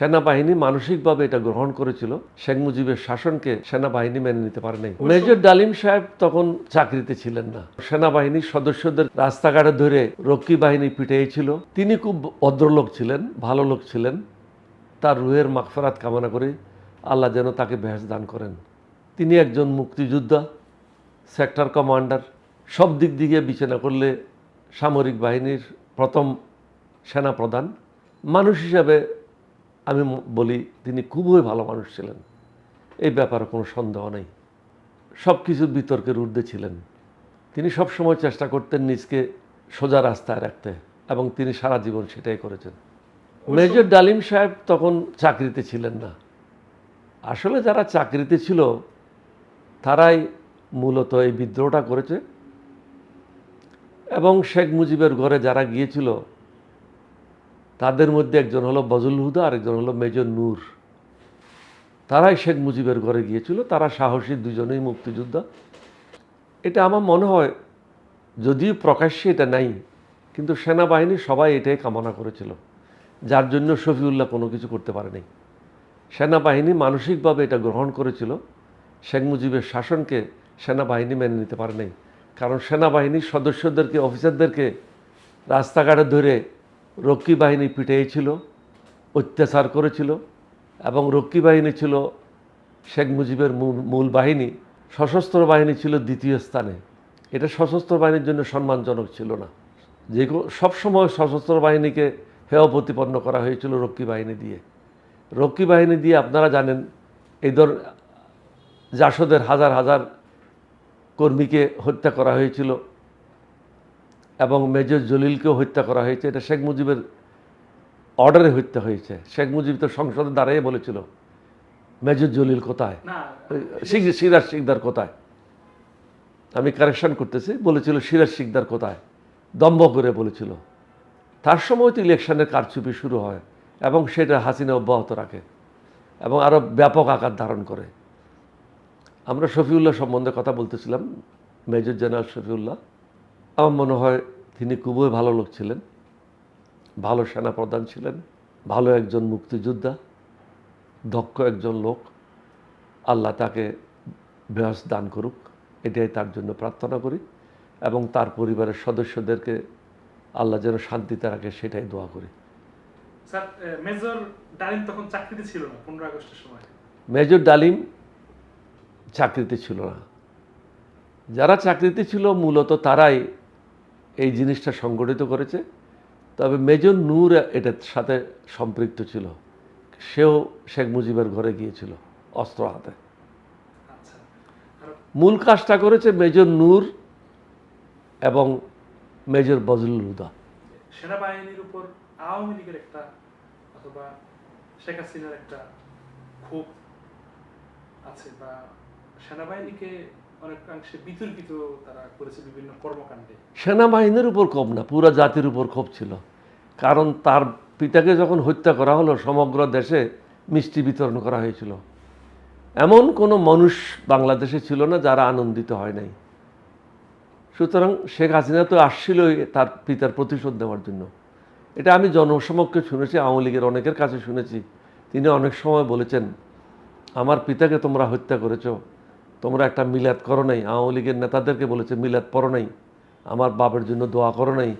সেনাবাহিনী মানসিকভাবে এটা গ্রহণ করেছিল। শেখ মুজিবের শাসনকে সেনাবাহিনী মেনে নিতে পারে নাই। মেজর ডালিম সাহেব তখন চাকরিতে ছিলেন না। সেনাবাহিনীর সদস্যদের রাস্তাঘাটে ধরে রক্ষী বাহিনী পিটিয়েছিল তিনি খুব ভদ্রলোক ছিলেন ভালো লোক ছিলেন। তার রুহের মাগফেরাত কামনা করে আল্লাহ যেন তাকে ভেস দান করেন। তিনি একজন মুক্তিযোদ্ধা সেক্টর কমান্ডার। সব দিক দিকে বিবেচনা করলে সামরিক বাহিনীর প্রথম সেনাপ্রধান। মানুষ হিসাবে আমি বলি তিনি খুবই ভালো মানুষ ছিলেন। এই ব্যাপারে কোনো সন্দেহ নেই। সব কিছু বিতর্কের ঊর্ধ্বে ছিলেন। তিনি সবসময় চেষ্টা করতেন নিজকে সোজা রাস্তায় রাখতে এবং তিনি সারা জীবন সেটাই করেছেন। মেজর ডালিম সাহেব তখন চাকরিতে ছিলেন না। আসলে যারা চাকরিতে ছিল তারাই মূলত এই বিদ্রোহটা করেছে। এবং শেখ মুজিবের ঘরে যারা গিয়েছিল তাদের মধ্যে একজন হলো বজল হুদা, আরেকজন হলো মেজর নূর। তারাই শেখ মুজিবের ঘরে গিয়েছিল, তারা সাহসী দুজনেই মুক্তিযোদ্ধা। এটা আমার মনে হয়, যদিও প্রকাশ্যে এটা নাই, কিন্তু সেনাবাহিনী সবাই এটাই কামনা করেছিল, যার জন্য শফিউল্লাহ কোনো কিছু করতে পারেনি। সেনাবাহিনী মানসিকভাবে এটা গ্রহণ করেছিল, শেখ মুজিবের শাসনকে সেনাবাহিনী মেনে নিতে পারে নাই কারণ সেনাবাহিনীর সদস্যদেরকে, অফিসারদেরকে রাস্তাঘাটে ধরে রক্ষী বাহিনী পিটিয়েছিল অত্যাচার করেছিল এবং রক্ষী বাহিনী ছিল শেখ মুজিবের মূল মূল বাহিনী, সশস্ত্র বাহিনী ছিল দ্বিতীয় স্থানে। এটা সশস্ত্র বাহিনীর জন্য সম্মানজনক ছিল না। যে সবসময় সশস্ত্র বাহিনীকে হেয় প্রতিপন্ন করা হয়েছিল রক্ষী বাহিনী দিয়ে। রক্ষী বাহিনী দিয়ে আপনারা জানেন, এই ধর, জাসদের হাজার হাজার কর্মীকে হত্যা করা হয়েছিল। এবং মেজর জলিলকেও হত্যা করা হয়েছে। এটা শেখ মুজিবের অর্ডারে হত্যা হয়েছে। শেখ মুজিব তো সংসদে দাঁড়িয়ে বলেছিল মেজর জলিল কোথায়? সিরাজ শিকদার কোথায়? আমি কারেকশন করতেছি বলেছিল সিরাজ শিকদার কোথায়? দম্ভ করে বলেছিল। তার সময় তো ইলেকশনের কারচুপি শুরু হয় এবং সেটা হাসিনা অব্যাহত রাখে এবং আরও ব্যাপক আকার ধারণ করে। আমরা শফিউল্লাহ সম্বন্ধে কথা বলতেছিলাম মেজর জেনারেল শফিউল্লাহ। আমার মনে হয় তিনি খুবই ভালো লোক ছিলেন ভালো সেনাপ্রধান ছিলেন ভালো একজন মুক্তিযোদ্ধা দক্ষ একজন লোক। আল্লাহ তাকে বেহস দান করুক এটাই তার জন্য প্রার্থনা করি এবং তার পরিবারের সদস্যদেরকে আল্লাহ যেন শান্তিতে রাখে সেটাই দোয়া করি। স্যার মেজর ডালিম তখন চাকরিতে ছিল না পনেরো আগস্টের সময়? মেজর ডালিম চাকরিতে ছিল না। যারা চাকরিতে ছিল মূলত তারাই এই জিনিসটা সংগঠিত করেছে। তবে মেজর নূর এটার সাথে সম্পৃক্ত ছিল। সেও শেখ মুজিবের ঘরে গিয়েছিল অস্ত্র হাতে। আচ্ছা। মূল কাজটা করেছে মেজর নূর এবং মেজর বজলুল হুদা। সেনাবাহিনীর উপর আওয়ামী লীগের একটা অথবা শেখ হাসিনার একটা ক্ষোভ আছে বা সেনাবাহিনীকে অনেকাংশে বিতর্কিত তারা করেছে বিভিন্ন কর্মকাণ্ডে। সেনাবাহিনীর উপর ক্ষোভ না, পুরো জাতির উপর ক্ষোভ ছিল। কারণ তার পিতাকে যখন হত্যা করা হলো, সমগ্র দেশে মিষ্টি বিতরণ করা হয়েছিল। এমন কোনো মানুষ বাংলাদেশে ছিল না যারা আনন্দিত হয় নাই। সুতরাং শেখ হাসিনা তো আসছিলই তার পিতার প্রতিশোধ নেওয়ার জন্য। এটা আমি জনসমক্ষে শুনেছি, আওয়ামী লীগের অনেকের কাছে শুনেছি। তিনি অনেক সময় বলেছেন, আমার পিতাকে তোমরা হত্যা করেছ তোমরা একটা মিলাদ করো নাই, আওয়ামী লীগের নেতাদেরকে বলেছে, মিলাদ পড়ো নাই, আমার বাবার জন্য দোয়া করো নাই,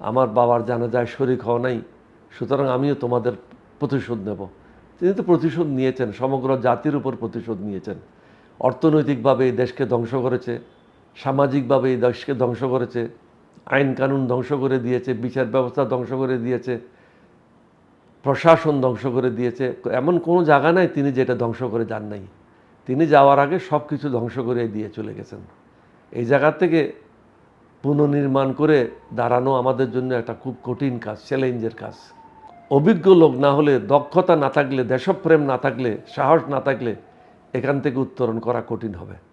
আমার বাবার জানাজায় শরিক হওয়া নাই, সুতরাং আমিও তোমাদের প্রতিশোধ নেব। তিনি তো প্রতিশোধ নিয়েছেন, সমগ্র জাতির উপর প্রতিশোধ নিয়েছেন। অর্থনৈতিকভাবে এই দেশকে ধ্বংস করেছে, সামাজিকভাবে এই দেশকে ধ্বংস করেছে, আইন কানুন ধ্বংস করে দিয়েছে, বিচার ব্যবস্থা ধ্বংস করে দিয়েছে, প্রশাসন ধ্বংস করে দিয়েছে। এমন কোনো জায়গা নাই তিনি যেটা ধ্বংস করে যান নাই। তিনি যাওয়ার আগে সব কিছু ধ্বংস করে দিয়ে চলে গেছেন। এই জায়গা থেকে পুনর্নির্মাণ করে দাঁড়ানো আমাদের জন্য একটা খুব কঠিন কাজ, চ্যালেঞ্জের কাজ। অভিজ্ঞ লোক না হলে, দক্ষতা না থাকলে, দেশপ্রেম না থাকলে, সাহস না থাকলে এখান থেকে উত্তরণ করা কঠিন হবে।